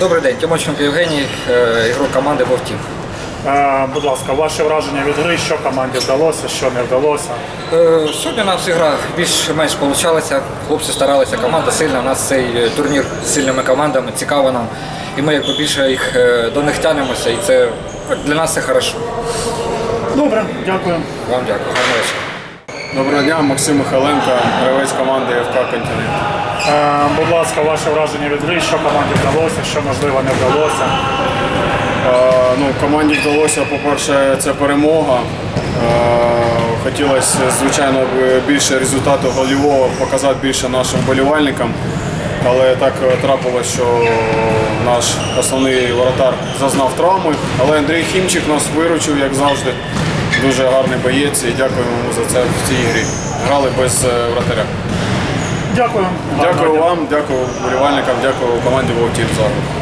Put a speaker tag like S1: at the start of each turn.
S1: Добрий день, Тимощенко Євгеній, е, ігрок команди Вовтів.
S2: Е, Будь ласка, ваші враження від гри, що команді вдалося, що не вдалося.
S1: Е, Сьогодні у нас гра більш-менш вийшла. Хлопці старалися, команда сильна. У нас цей турнір з сильними командами, цікаво нам. І ми якби більше їх до них тянемося, і це ну, для нас це хорошо.
S2: Добре, дякую.
S1: Вам дякую, гарного вечора.
S3: Доброго дня, Максим Михайленко, гравець команди ФК Континент.
S2: Е, Будь ласка, ваше враження від гри, що команді вдалося, що можливо не вдалося.
S3: Е, Ну, команді вдалося, по-перше, це перемога. Е, Хотілося, звичайно, більше результату голівого показати більше нашим вболівальникам. Але так трапилось, що наш основний воротар зазнав травми. Але Андрій Хімчик нас виручив, як завжди. Дуже гарний боєць і дякуємо йому за це в цій грі. Грали без вратаря.
S2: Дякую.
S3: Дякую вам, дякую вболівальникам, дякую команді Вовтів за.